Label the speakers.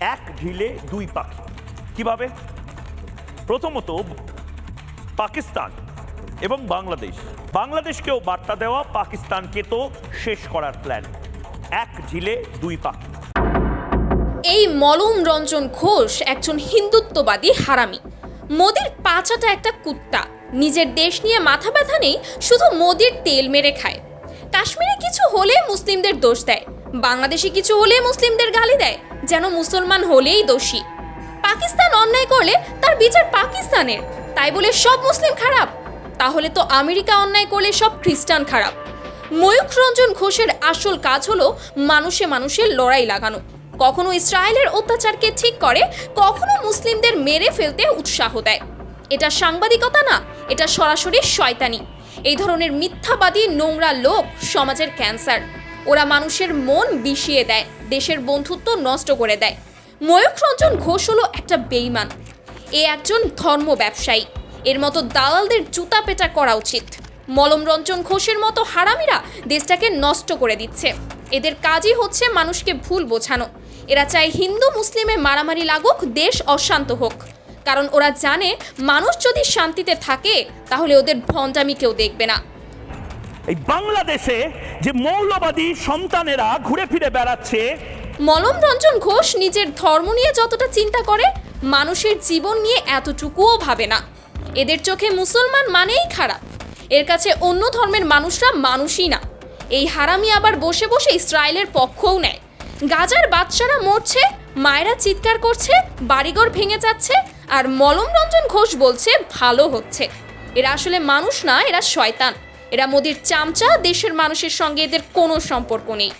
Speaker 1: এক ঢিলে দুই পাখি। কীভাবে? প্রথমত পাকিস্তান এবং বাংলাদেশ। বাংলাদেশকেও বার্তা দেওয়া পাকিস্তানকে তো শেষ করার প্ল্যান এক ঢিলে দুই পাখি।
Speaker 2: এই মলম রঞ্জন ঘোষ একজন হিন্দুত্ববাদী হারামি। মোদির পাচাটা একটা কুত্তা। নিজের দেশ নিয়ে মাথা ব্যথা নেই, শুধু মোদির তেল মেরে খায়। কাশ্মীরে কিছু হলে মুসলিমদের দোষ দেয়। বাংলাদেশে কিছু হলে মুসলিমদের গালি দেয়, যেন মুসলমান হলেই দোষী। পাকিস্তান অন্যায় করলে তার বিচার পাকিস্তানের, তাই বলে সব মুসলিম খারাপ। তাহলে তো আমেরিকা অন্যায় করলে সব খ্রিস্টান খারাপ। ময়ূখ রঞ্জন ঘোষের আসল কাজ হলো মানুষে মানুষের লড়াই লাগানো। কখনো ইসরায়েলের অত্যাচারকে ঠিক করে, কখনো মুসলিমদের মেরে ফেলতে উৎসাহ দেয়। এটা সাংবাদিকতা না, এটা সরাসরি শয়তানি। এই ধরনের মিথ্যাবাদী নোংরা লোক সমাজের ক্যান্সার। ওরা মানুষের মন বিষিয়ে দেয়, দেশের বন্ধুত্ব নষ্ট করে দেয়। ময়ূখ রঞ্জন ঘোষ হলো একটা বেইমান। এ একজন ধর্ম ব্যবসায়ী। এর মতো দালালদের জুতা পেটা করা উচিত। মলম রঞ্জন ঘোষের মতো হারামিরা দেশটাকে নষ্ট করে দিচ্ছে। এদের কাজই হচ্ছে মানুষকে ভুল বোঝানো। এরা চায় হিন্দু, মুসলিমে মারামারি লাগুক, দেশ অশান্ত হোক। কারণ ওরা জানে মানুষ যদি শান্তিতে থাকে তাহলে ওদের ভণ্ডামি কেউ দেখবে না।
Speaker 1: এই বাংলাদেশে যে মৌলবাদী সন্তানেরা ঘুরে ফিরে বেড়াচ্ছে
Speaker 2: মলম রঞ্জন ঘোষ নিজের ধর্ম নিয়ে যতটা চিন্তা করে মানুষের জীবন নিয়ে এতটুকুও ভাবে না। এদের চোখে মুসলমান মানেই খারাপ। এর কাছে অন্য ধর্মের মানুষরা মানুষই না। এই হারামি আবার বসে বসে ইসরায়েলের পক্ষও নেয়। গাজার বাচ্চারা মরছে মায়েরা চিৎকার করছে বাড়িঘর ভেঙে যাচ্ছে আর মলম রঞ্জন ঘোষ বলছে, ভালো হচ্ছে। এরা আসলে মানুষ না, এরা শয়তান। এরা মোদির চামচা, দেশের মানুষের সঙ্গে এদের কোনো সম্পর্ক নেই।